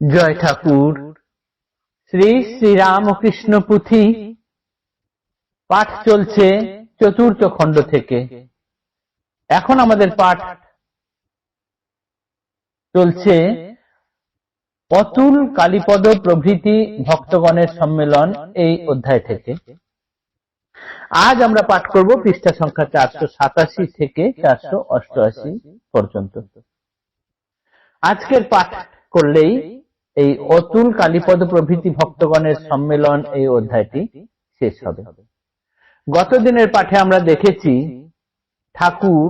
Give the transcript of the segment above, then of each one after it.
জয় ঠাকুর। শ্রী শ্রী রামকৃষ্ণ পুঁথি পাঠ চলছে চতুর্থ খণ্ড থেকে। এখন আমাদের পাঠ চলছে অতুল কালীপদ প্রভৃতি ভক্তগণের সম্মেলন এই অধ্যায় থেকে। আজ আমরা পাঠ করব পৃষ্ঠা সংখ্যা চারশো সাতাশি থেকে চারশো অষ্টআশি পর্যন্ত। আজকের পাঠ করলেই এই অতুল কালীপদ প্রভৃতি ভক্তগণের সম্মেলন এই অধ্যায়টি শেষ হবে। গত দিনের পাঠে আমরা দেখেছি, ঠাকুর,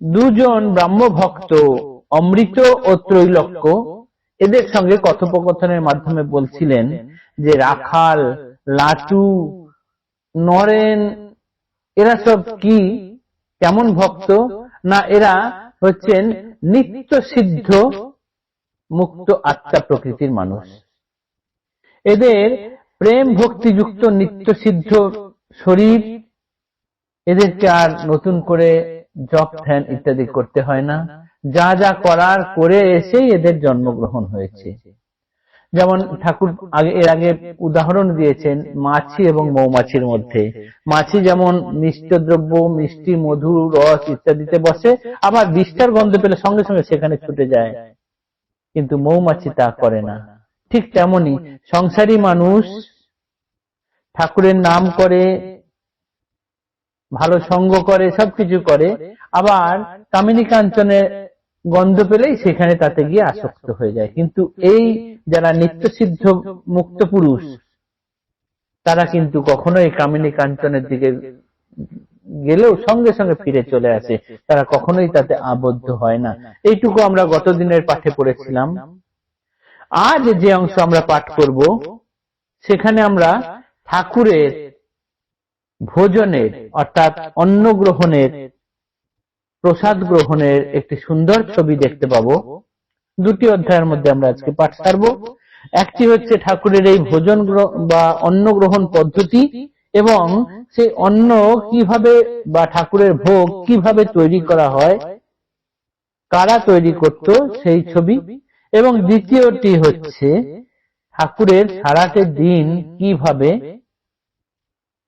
দুজন ব্রাহ্ম ভক্ত অমৃত ও ত্রৈলক্য এদের সঙ্গে কথোপকথনের মাধ্যমে বলছিলেন যে রাখাল, লাটু, নরেন, এরা সব কি? কেমন ভক্ত? না এরা হচ্ছেন নিত্য সিদ্ধ মুক্ত আত্মা প্রকৃতির মানুষ। এদের প্রেম ভক্তিযুক্ত নিত্য সিদ্ধ শরীর। এদেরকে আর নতুন করে জপ ধ্যান ইত্যাদি করতে হয় না। যা যা করার করে এসেই এদের জন্মগ্রহণ হয়েছে। যেমন ঠাকুর আগে এর আগে উদাহরণ দিয়েছেন মাছি এবং মৌমাছির মধ্যে। মাছি যেমন মিষ্ট দ্রব্য মিষ্টি মধু রস ইত্যাদিতে বসে। আবার বিষ্ঠার গন্ধ পেলে সঙ্গে সঙ্গে সেখানে ছুটে যায়। কিন্তু মৌমাছি তা করে না। ঠিক তেমনি সংসারী মানুষ ঠাকুরের নাম করে, ভালো সঙ্গ করে, সবকিছু করে, আবার কামিনী কাঞ্চনের গন্ধ পেলেই সেখানে তাতে গিয়ে আসক্ত হয়ে যায়। কিন্তু এই যারা নিত্য সিদ্ধ মুক্ত পুরুষ, তারা কিন্তু কখনো এই কামিনী কাঞ্চনের দিকে গেলেও সঙ্গে সঙ্গে ফিরে চলে আসে। তারা কখনোই তাতে আবদ্ধ হয় না। এইটুকু আমরা গত দিনের পাঠে পড়েছিলাম। আজ যে অংশ আমরা পাঠ করব, সেখানে আমরা ঠাকুরের ভোজনের, অর্থাৎ অন্ন গ্রহণের, প্রসাদ গ্রহণের একটি সুন্দর ছবি দেখতে পাবো। দুটি অধ্যায়ের মধ্যে আমরা আজকে পাঠ সারব। একটি হচ্ছে ঠাকুরের এই ভোজন বা অন্ন গ্রহণ পদ্ধতি। এবং সেই অন্ন কীভাবে বা ঠাকুরের ভোগ কীভাবে তৈরি করা হয় কারা তৈরি করত সেই ছবি? এবং দ্বিতীয়টি হচ্ছে ঠাকুরের সারাটে দিন কীভাবে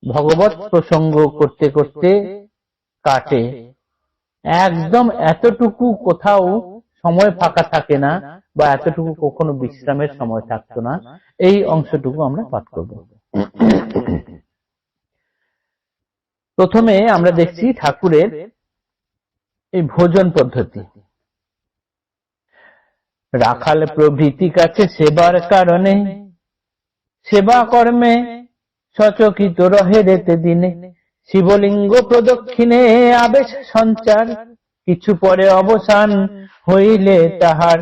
ভগবত প্রসঙ্গ করতে করতে কাটে। একদম এতটুকু কোথাও সময় ফাঁকা থাকে না বা এতটুকু কখনো বিশ্রামের সময় থাকতো না। এই অংশটুকু আমরা পাঠ করব। প্রথমে আমরা দেখছি ঠাকুরের এই ভোজন পদ্ধতি। রাখাল প্রভৃতি কাছে সেবার কারণে, সেবা কর্মে সচকিত রহে রেতে দিনে। শিবলিঙ্গ প্রদক্ষিণে আবেশ সঞ্চার, কিছু পরে অবসান হইলে তাহার।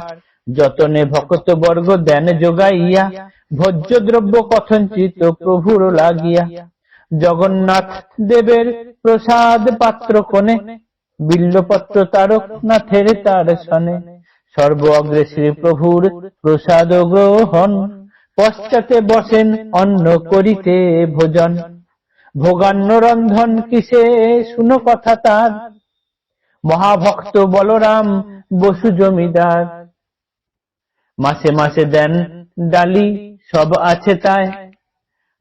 যতনে ভক্ত বর্গ দেন যোগাইয়া, ভোজ্য দ্রব্য কথঞ্চিত প্রভুর লাগিয়া। জগন্নাথ দেবের প্রসাদ পাত্র কোণে, বিল্লপত্র তারক নাথের তার সনে সর্ব অগ্রে শ্রী প্রভুর প্রসাদ গ্রহণ, পশ্চাতে বসেন অন্ন করিতে ভোজন। ভোগান্ন রন্ধন কিসে, শুনো কথা তার। মহাভক্ত বলরাম, বসু জমিদার। মাসে মাসে দেন ডালি, সব আছে তাই।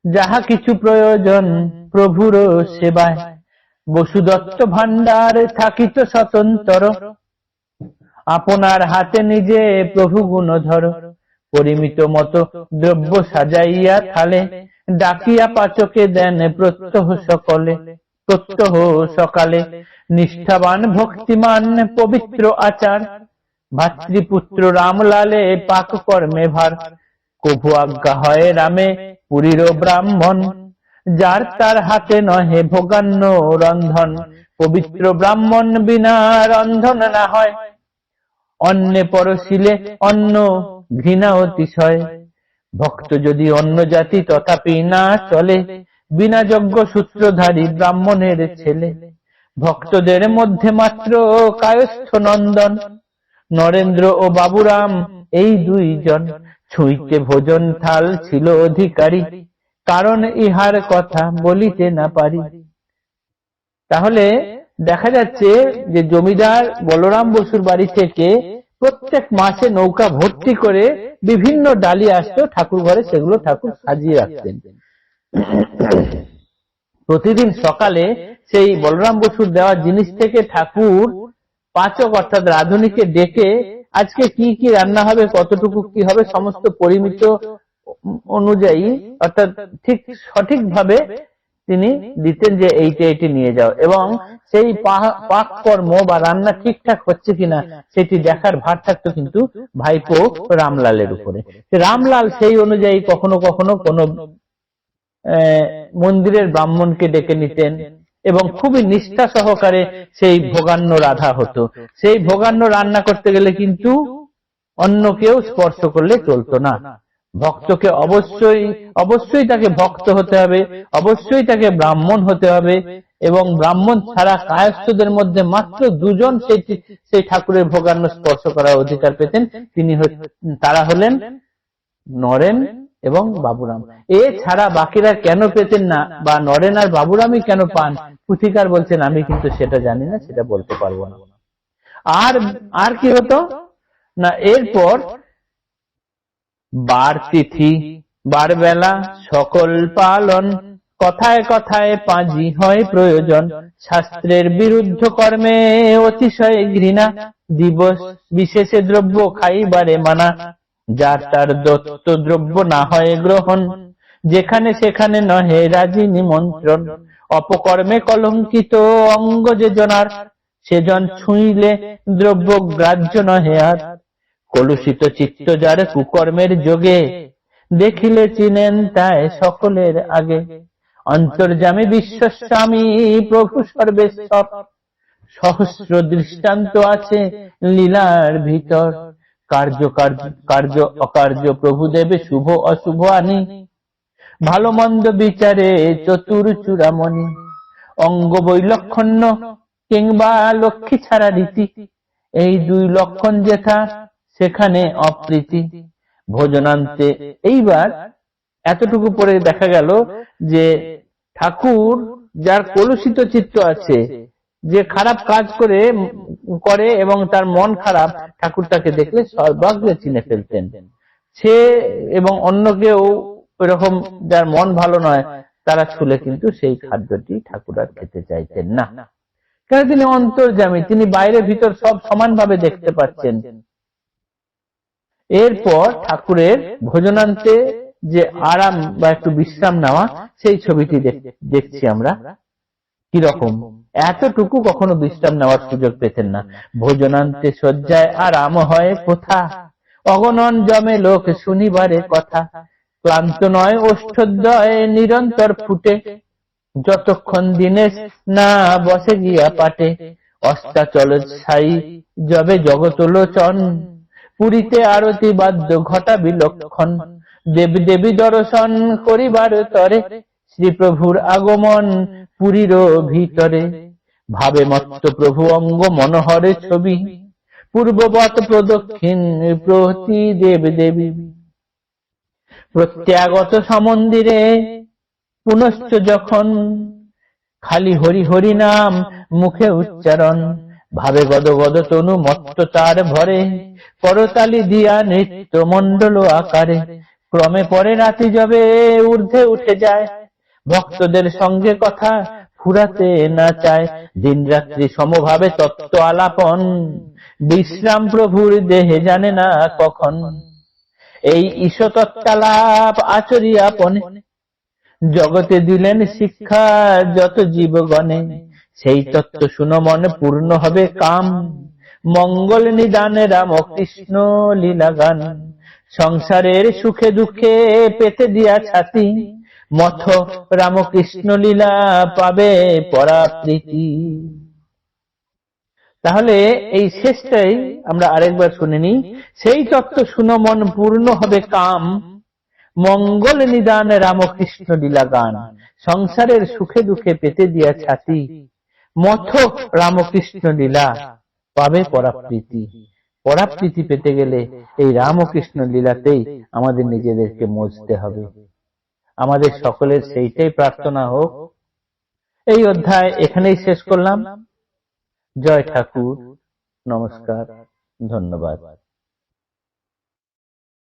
যাহা কিছু প্রয়োজন প্রভুর সেবায়। বসুদত্ত ভান্ডার থাকিত স্বতন্ত্র। আপনার হাতে নিজে প্রভু গুণধর। পরিমিত মতো দ্রব্য সাজাইয়া থালে, ডাকিয়া পাচকে দেন প্রত্যহ সকলে। প্রত্যহ সকালে নিষ্ঠাবান, ভক্তিমান, পবিত্র আচার। ভাতৃপুত্র রামলালে পাক কর্মে ভার। কভু আজ্ঞা হয় রামে পুরীর ব্রাহ্মণ, যার তার হাতে নহে ভোগান্ন রন্ধন। পবিত্র ব্রাহ্মণ বিনা রন্ধন না হয়। অন্নে পরশিলে অন্ন ঘৃণা অতিশয়। ভক্ত যদি অন্য জাতি তথাপি না চলে, বিনা যজ্ঞ সূত্রধারী ব্রাহ্মণের ছেলে। ভক্তদের মধ্যে মাত্র কায়স্থ নন্দন। নরেন্দ্র ও বাবুরাম এই দুইজন। ছুঁইতে ভোজন থাল ছিল অধিকারী, কারণ ইহার কথা বলিতে না পারি। তাহলে দেখা যাচ্ছে যে জমিদার বলরাম বসুর বাড়ি থেকে প্রত্যেক মাসে নৌকা ভর্তি করে বিভিন্ন ডালি আসতো, ঠাকুর ঘরে সেগুলো ঠাকুর সাজিয়ে রাখতেন। প্রতিদিন সকালে সেই বলরাম বসুর দেওয়া জিনিস থেকে ঠাকুর পাচক অর্থাৎ রাধুনীকে ডেকে আজকে কি কি রান্না হবে, কতটুকু কি হবে, সমস্ত পরিমিত অনুযায়ী, অর্থাৎ ঠিক সঠিকভাবে তিনি দিতেন যে এইটা এইটি নিয়ে যাও। এবং সেই পাক কর্ম বা রান্না ঠিকঠাক হচ্ছে কিনা, সেটি দেখার ভার থাকতো কিন্তু ভাইপো রামলালের উপরে। রামলাল সেই অনুযায়ী কখনো কখনো কোনো মন্দিরের ব্রাহ্মণকে ডেকে নিতেন এবং খুবই নিষ্ঠা সহকারে সেই ভোগান্ন রাধা হতো। সেই ভোগান্ন রান্না করতে গেলে কিন্তু অন্য কেউ স্পর্শ করলে চলতো না। ভক্তকে অবশ্যই অবশ্যই তাকে ভক্ত হতে হবে, অবশ্যই তাকে ব্রাহ্মণ হতে হবে এবং ব্রাহ্মণ ছাড়া কায়স্থদের মধ্যে মাত্র দুজন সেই সেই ঠাকুরের ভোগান্ন স্পর্শ করার অধিকার পেতেন। তিনি তারা হলেন নরেন এবং বাবুরাম। এ ছাড়া বাকিরা কেন পেতেন না বা নরেন আর বাবুরামই কেন পান? পুথিকার বলছেন, আমি কিন্তু সেটা জানি না, সেটা বলতে পারব না। আর আর কি হতো? না, এরপর বার তিথি, বার বেলা, সকল পালন, কথায় কথায় পাঁজি হয় প্রয়োজন। শাস্ত্রের বিরুদ্ধ কর্মে অতিশয় ঘৃণা, দিবস বিশেষে দ্রব্য খাইবারে মানা। যার তার দত্ত দ্রব্য না হয় গ্রহণ, যেখানে সেখানে নহে রাজি নিমন্ত্রণ। অপকর্মে কলঙ্কিত অঙ্গ যে জনার, সেজন ছুঁইলে দ্রব্য গ্রাহ্য নহে আর। কলুষিত চিত্ত যার কুকর্মের যোগে, দেখিলে চিনেন তাই সকলের আগে। অন্তর্জামী বিশ্বস্বামী প্রভু সর্বেশ্বর, সহস্র দৃষ্টান্ত আছে লীলার ভিতর। কার্য কার্য কার্য অকার্য প্রভু দেবে শুভ অশুভ আনি। ভালো মন্দ বিচারে চতুর চূড়ামণি। অঙ্গ বৈলক্ষণ্য কিংবা লক্ষ্মী ছাড়া রীতি। এই দুই লক্ষণ যেথা, সেখানে অপ্রীতি। ভোজনান্তে এইবার এতটুকু পরে দেখা গেল যে ঠাকুর যার কলুষিত চিত্ত আছে যে খারাপ কাজ করে করে এবং তার মন খারাপ ঠাকুর তাকে দেখলে সর্বাগ্রে চিনে ফেলতেন। সে এবং অন্য কেউ এরকম যার মন ভালো নয়, তারা ছুলে কিন্তু সেই খাদ্যটি ঠাকুর আর খেতে চাইতেন না। কেন তিনি অন্তর্জামী তিনি বাইরে, ভিতর সব সমানভাবে দেখতে পাচ্ছেন। এরপর ঠাকুরের ভোজনান্তে যে আরাম বা একটু বিশ্রাম নেওয়া, সেই ছবিটি দেখছি আমরা। কীরকম? এতটুকু কখনো বিশ্রাম নেওয়ার সুযোগ পেতেন না। ভোজনান্তে শয্যায় আরাম হয় কোথা? অগণন জমে লোক শুনিবারে কথা। ক্লান্ত নয় ওষ্ঠদ্বয় নিরন্তর ফুটে। যতক্ষণ দিনে না বসে গিয়া পাটে। অস্তাচল ছাই যবে জগতলোচন পুরীতে আরতি বাদ্য ঘটা বিলক্ষণ। দেব দেবী দর্শন করিবার তরে। শ্রীপ্রভুর আগমন পুরীর ভিতরে। ভাবে মত্ত প্রভু অঙ্গ মনোহরে ছবি। পূর্ববত প্রদক্ষিণ প্রতি দেব দেবী। প্রত্যাগত সমন্দিরে পুনশ্চ যখন খালি হরি হরি নাম মুখে উচ্চারণ, ভাবে গদ গদ তনু মত্ত তার ভরে করতালি দিয়া নৃত্য মণ্ডল আকারে, ক্রমে পরে রাতি যবে ঊর্ধ্বে উঠে যায়। ভক্তদের সঙ্গে কথা ফুরাতে না চায়। দিন রাত্রি সমভাবে তত্ত্ব আলাপন। বিশ্রাম প্রভুর দেহে জানে না কখন। এই ঈশতত্তালাপ আচরিয়াপনে। জগতে দিলেন শিক্ষা যত জীবগণে। সেই তত্ত্ব শুনো, মনে পূর্ণ হবে কাম। মঙ্গল নিদানে রাম কৃষ্ণ লীলা গান সংসারের সুখে দুঃখে পেতে দিয়া ছাতি। মথ রামকৃষ্ণ লীলা পাবে পরাপ্রীতি। তাহলে এই শেষটাই আমরা আরেকবার শুনে নিই। সেই তত্ত্ব শুনো মন, পূর্ণ হবে কাম। মঙ্গল নিদান রামকৃষ্ণ লীলা গান। সংসারের সুখে দুঃখে পেতে দিয়া ছাতি। মথ রামকৃষ্ণ লীলা পাবে পরাপ্রীতি। পরাপ্রীতি পেতে গেলে এই রামকৃষ্ণ লীলাতেই আমাদের নিজেদেরকে মজতে হবে। আমাদের সকলের সেইটাই প্রার্থনা হোক। এই অধ্যায় এখানেই শেষ করলাম। জয় ঠাকুর। নমস্কার। ধন্যবাদ।